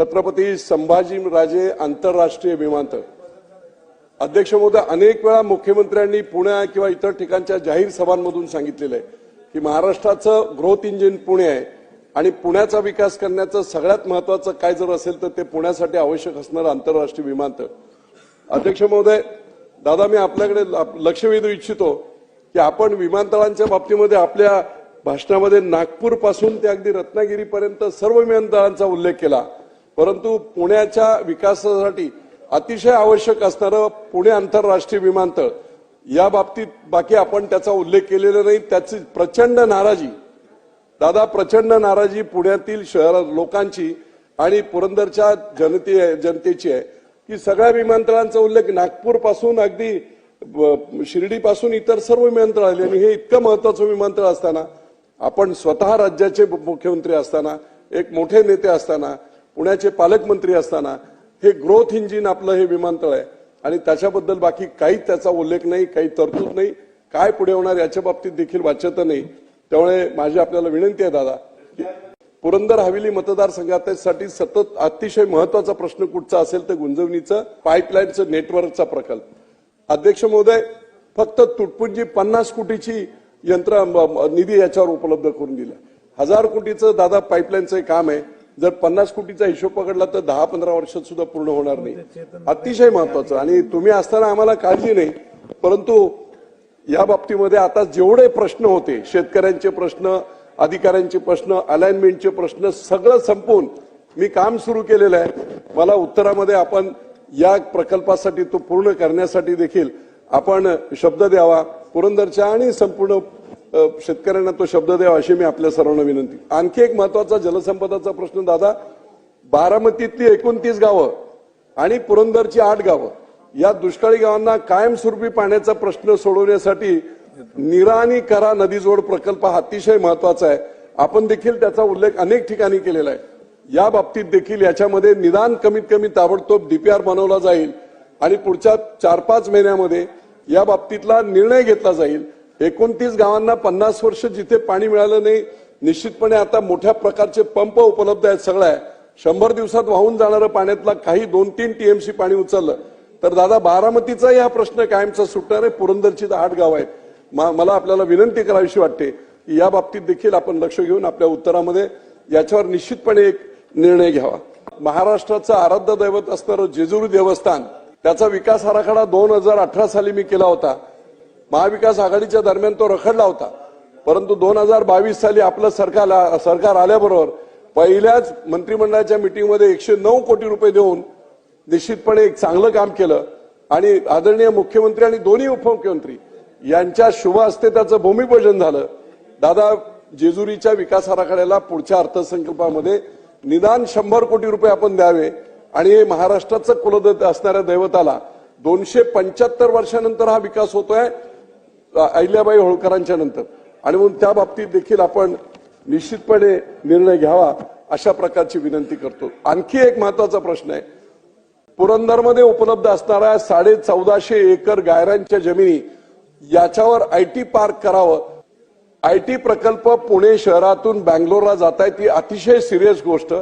छत्रपती संभाजीराजे आंतरराष्ट्रीय विमानतळ. अध्यक्ष महोदय अनेक वेळा मुख्यमंत्र्यांनी पुण्या किंवा इतर ठिकाणच्या जाहीर सभांमधून सांगितलेलं आहे की महाराष्ट्राचं ग्रोथ इंजिन पुणे आहे आणि पुण्याचा विकास करण्याचं सगळ्यात महत्वाचं काय जर असेल तर ते पुण्यासाठी आवश्यक असणारं आंतरराष्ट्रीय विमानतळ. अध्यक्ष महोदय दादा मी आपल्याकडे ल- लक्ष वेधू इच्छितो की आपण विमानतळांच्या बाबतीमध्ये आपल्या भाषणामध्ये नागपूरपासून ते अगदी रत्नागिरीपर्यंत सर्व विमानतळांचा उल्लेख केला. परंतु पुण्याच्या विकासासाठी अतिशय आवश्यक असणारं पुणे आंतरराष्ट्रीय विमानतळ या बाबतीत बाकी आपण त्याचा उल्लेख केलेला नाही. त्याची प्रचंड नाराजी दादा प्रचंड नाराजी पुण्यातील शहर लोकांची आणि पुरंदरच्या जनते जनतेची आहे. की सगळ्या विमानतळांचा उल्लेख नागपूरपासून अगदी शिर्डीपासून इतर सर्व विमानतळ आले आणि हे इतकं महत्वाचं विमानतळ असताना आपण स्वतः राज्याचे मुख्यमंत्री असताना एक मोठे नेते असताना पुण्याचे पालकमंत्री असताना हे ग्रोथ इंजिन आपलं हे विमानतळ आहे. आणि त्याच्याबद्दल बाकी काही त्याचा उल्लेख नाही काही तरतूद नाही. काय पुढे होणार याच्या बाबतीत देखील वाच्यता नाही. त्यामुळे माझी आपल्याला विनंती आहे दादा की पुरंदर हवेली मतदारसंघासाठी सतत अतिशय महत्त्वाचा प्रश्न कुठचा असेल तर गुंजवणीचं पाईपलाईनचं नेटवर्कचा प्रकल्प. अध्यक्ष महोदय फक्त तुटपुंजी पन्नास कोटीची यंत्र निधी याच्यावर उपलब्ध करून दिला. हजार कोटीचं दादा पाईपलाईनचं काम आहे. जर पन्नास कोटीचा हिशोब पकडला तर दहा पंधरा वर्षात सुद्धा पूर्ण होणार नाही. अतिशय महत्वाचं. आणि तुम्ही असताना आम्हाला काळजी नाही परंतु या बाबतीमध्ये आता जेवढे प्रश्न होते शेतकऱ्यांचे प्रश्न अधिकाऱ्यांचे प्रश्न अलाइनमेंटचे प्रश्न सगळं संपवून मी काम सुरू केलेलं आहे. मला उत्तरामध्ये आपण या प्रकल्पासाठी तो पूर्ण करण्यासाठी देखील आपण शब्द द्यावा पुरंदरच्या आणि संपूर्ण शेतकऱ्यांना तो शब्द द्यावा अशी मी आपल्या सर्वांना विनंती. आणखी एक महत्त्वाचा जलसंपदाचा प्रश्न दादा बारामतीतली एकोणतीस गावं आणि पुरंदरची आठ गावं या दुष्काळी गावांना कायमस्वरूपी पाण्याचा प्रश्न सोडवण्यासाठी निरा आणि करा नदीजोड प्रकल्प हा अतिशय महत्त्वाचा आहे. आपण देखील त्याचा उल्लेख अनेक ठिकाणी केलेला आहे. या बाबतीत देखील याच्यामध्ये निदान कमीत कमी ताबडतोब डीपीआर बनवला जाईल आणि पुढच्या चार पाच महिन्यामध्ये या बाबतीतला निर्णय घेतला जाईल. एकोणतीस गावांना पन्नास वर्ष जिथे पाणी मिळालं नाही निश्चितपणे आता मोठ्या प्रकारचे पंप उपलब्ध आहेत सगळं आहे शंभर दिवसात वाहून जाणारं पाण्यातला काही दोन तीन टीएमसी पाणी उचललं. तर दादा बारामतीचाही हा प्रश्न कायमचा सुटणार आहे. पुरंदरची तर आठ गाव आहेत. मा- मला आपल्याला विनंती करावीशी वाटते की या बाबतीत देखील आपण लक्ष घेऊन आपल्या उत्तरामध्ये याच्यावर निश्चितपणे एक निर्णय घ्यावा. महाराष्ट्राचं आराध्य दैवत असणारं जेजुरी देवस्थान त्याचा विकास आराखडा दोन हजार अठरा साली मी केला होता. महाविकास आघाडीच्या दरम्यान तो रखडला होता. परंतु दोन हजार बावीस साली आपलं सरकार सरकार आल्याबरोबर पहिल्याच मंत्रिमंडळाच्या मिटिंगमध्ये एकशे नऊ कोटी रुपये देऊन निश्चितपणे एक चांगलं काम केलं. आणि आदरणीय मुख्यमंत्री आणि दोन्ही उपमुख्यमंत्री यांच्या शुभ हस्ते त्याचं भूमिपूजन झालं. दादा जेजुरीच्या विकास आराखड्याला पुढच्या अर्थसंकल्पामध्ये निदान शंभर कोटी रुपये आपण द्यावे आणि हे महाराष्ट्राचं कुलदैवत असणाऱ्या दैवताला दोनशे पंच्याहत्तर वर्षानंतर हा विकास होतोय. अहिल्याबाई होळकरांच्या नंतर. आणि म्हणून त्या बाबतीत देखील आपण निश्चितपणे निर्णय घ्यावा अशा प्रकारची विनंती करतो. आणखी एक महत्त्वाचा प्रश्न आहे. पुरंदरमध्ये उपलब्ध असणाऱ्या साडे चौदाशे एकर गायरांच्या जमिनी याच्यावर आयटी पार्क करावं. आयटी प्रकल्प पुणे शहरातून बँगलोरला जात आहे ती अतिशय सिरियस गोष्ट.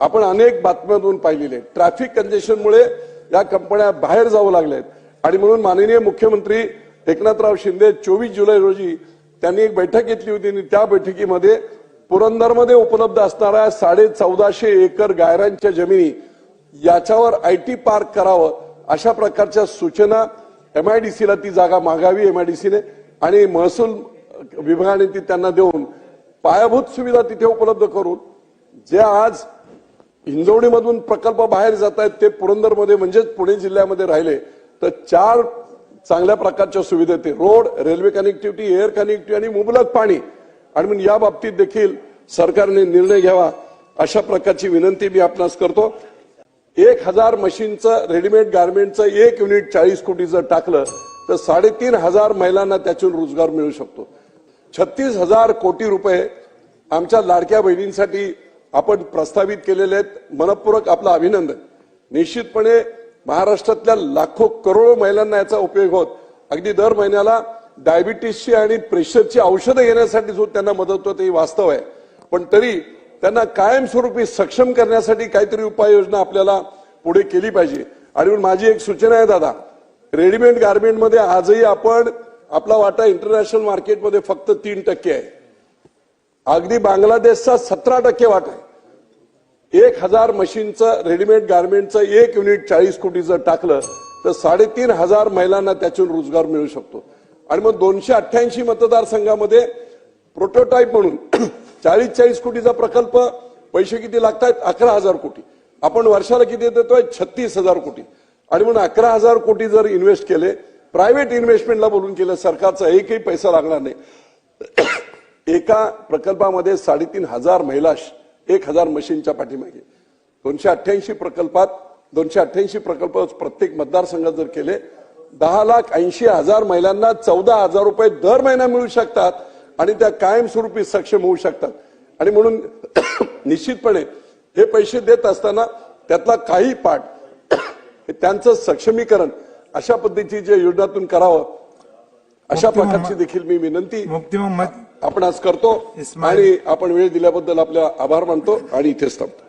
आपण अनेक बातम्यातून पाहिलेली आहे ट्रॅफिक कंजेशनमुळे या कंपन्या बाहेर जाऊ लागल्या आहेत आणि म्हणून माननीय मुख्यमंत्री एकनाथराव शिंदे चोवीस जुलै रोजी त्यांनी एक बैठक घेतली होती आणि त्या बैठकीमध्ये पुरंदरमध्ये उपलब्ध असणाऱ्या साडे चौदाशे एकर गायरांच्या जमिनी याच्यावर आयटी पार्क करावं अशा प्रकारच्या सूचना एमआयडीसीला ती जागा मागावी एमआयडीसीने आणि महसूल विभागाने ती त्यांना देऊन पायाभूत सुविधा तिथे उपलब्ध करून जे आज हिंजवडीमधून प्रकल्प बाहेर जात आहेत ते पुरंदरमध्ये म्हणजेच पुणे जिल्ह्यामध्ये राहिले. तर चार चांगल्या प्रकारच्या सुविधा येते road railway connectivity air connectivity आणि मुबलक पाणी. आणि म्हणून या बाबतीत देखील सरकारने निर्णय घ्यावा अशा प्रकारची विनंती मी आपणास करतो. एक हजार मशीनचं रेडीमेड गार्मेंटचं एक युनिट चाळीस कोटी जर टाकलं तर साडेतीन हजार महिलांना त्यातून रोजगार मिळू शकतो. छत्तीस हजार कोटी रुपये आमच्या लाडक्या बहिणींसाठी आपण प्रस्तावित केलेले आहेत. मनपूर्वक आपलं अभिनंदन. निश्चितपणे महाराष्ट्रातल्या लाखो करोडो महिलांना याचा उपयोग होत. अगदी दर महिन्याला डायबिटीसची आणि प्रेशरची औषधं घेण्यासाठी जो त्यांना मदत होते ही वास्तव आहे. पण तरी त्यांना कायमस्वरूपी सक्षम करण्यासाठी काहीतरी उपाययोजना आपल्याला पुढे केली पाहिजे. आणि माझी एक सूचना आहे दादा. रेडीमेड गार्मेंटमध्ये आजही आपण आपला वाटा इंटरनॅशनल मार्केटमध्ये फक्त तीन टक्के आहे. अगदी बांगलादेशचा सतरा टक्के वाटा आहे. एक हजार मशीनचं रेडीमेड गार्मेंटचं एक युनिट चाळीस कोटी जर टाकलं तर साडेतीन हजार महिलांना त्यातून रोजगार मिळू शकतो. आणि मग दोनशे अठ्ठ्याऐंशी मतदारसंघामध्ये प्रोटोटाईप म्हणून चाळीस चाळीस कोटीचा प्रकल्प पैसे किती लागतात? अकरा हजार कोटी. आपण वर्षाला किती देतोय? छत्तीस हजार कोटी. आणि म्हणून अकरा हजार कोटी जर इन्व्हेस्ट केले प्रायव्हेट इन्व्हेस्टमेंटला बोलून केलं सरकारचा एकही पैसा लागणार नाही. एका प्रकल्पामध्ये साडेतीन हजार महिला एक हजार मशीनच्या पाठीमागे. दोनशे अठ्ठ्याऐंशी प्रकल्पात दोनशे अठ्ठ्याऐंशी प्रकल्प प्रत्येक मतदारसंघात जर केले दहा लाख ऐंशी हजार महिलांना चौदा हजार रुपये दर महिना मिळू शकतात आणि त्या कायमस्वरूपी सक्षम होऊ शकतात. आणि म्हणून निश्चितपणे हे पैसे देत असताना त्यातला काही पाठ हे त्यांचं सक्षमीकरण अशा पद्धतीच्या योजनातून करावं अशा प्रकारची देखील मी विनंती आपण आज करतो. आणि आपण वेळ दिल्याबद्दल आपल्या आभार मानतो आणि इथेच थांबतो